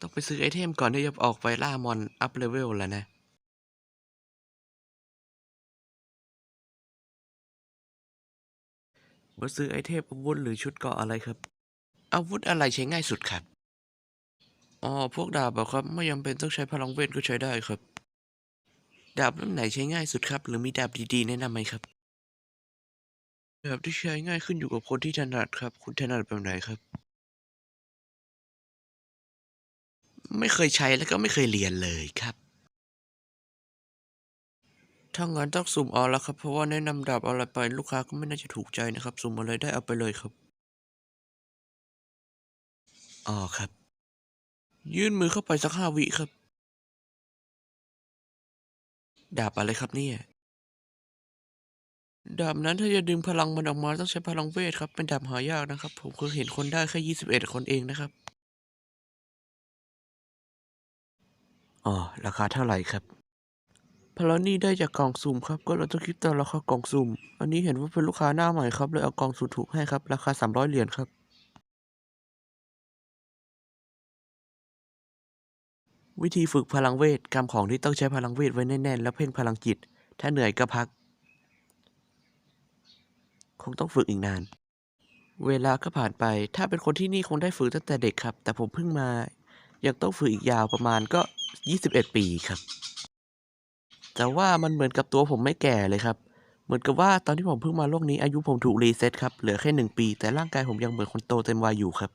ต้องไปซื้อไอเทมก่อนที่จะออกไปล่ามอนอัพเลเวลแล้วนะมาซื้อไอเทมอาวุธหรือชุดเกราะอะไรครับ อาวุธอะไรใช้ง่ายสุดครับ อ๋อ พวกดาบอะครับ ไม่จำเป็นต้องใช้พลังเวทก็ใช้ได้ครับ ดาบรุ่นไหนใช้ง่ายสุดครับ หรือมีดาบดีๆแนะนำไหมครับ ดาบที่ใช้ง่ายขึ้นอยู่กับคนที่ถนัดครับ คุณถนัดแบบไหนครับ ไม่เคยใช้แล้วก็ไม่เคยเรียนเลยครับ ถ้างั้นต้องสุ่มเอาแล้วครับ เพราะว่าแนะนำดาบอะไรไปลูกค้าก็ไม่น่าจะถูกใจนะครับ สุ่มอะไรได้เอาไปเลยครับ อ๋อครับ ยื่นมือเข้าไปสักห้าวิครับ ดาบอะไรครับเนี่ยดาบนั้นถ้าจะดึงพลังมันออกมาต้องใช้พลังเวทครับ เป็นดาบหายากนะครับ ผมเคยเห็นคนได้แค่ยี่สิบเอ็ดคนเองนะครับ อ๋อ ราคาเท่าไหร่ครับพลานี่ได้จากกล่องสุ่มครับ ก็เราต้องคิดตามราคากล่องสุ่ม อันนี้เห็นว่าเป็นลูกค้าหน้าใหม่ครับ เลยเอากล่องสุ่มถูกให้ครับ ราคาสามร้อยเหรียญครับ วิธีฝึกพลังเวทกรรมของที่ต้องใช้พลังเวทไว้แน่นๆ แล้วเพ่งพลังจิต ถ้าเหนื่อยก็พัก คงต้องฝึกอีกนาน เวลาก็ผ่านไป ถ้าเป็นคนที่นี่คงได้ฝึกตั้งแต่เด็กครับ แต่ผมเพิ่งมา ยังต้องฝึกอีกยาวประมาณก็ 21 ปีครับ แต่ว่ามันเหมือนกับตัวผมไม่แก่เลยครับ เหมือนกับว่าตอนที่ผมเพิ่งมาโลกนี้อายุผมถูกรีเซ็ตครับ เหลือแค่หนึ่งปี แต่ร่างกายผมยังเหมือนคนโตเต็มวัยอยู่ครับ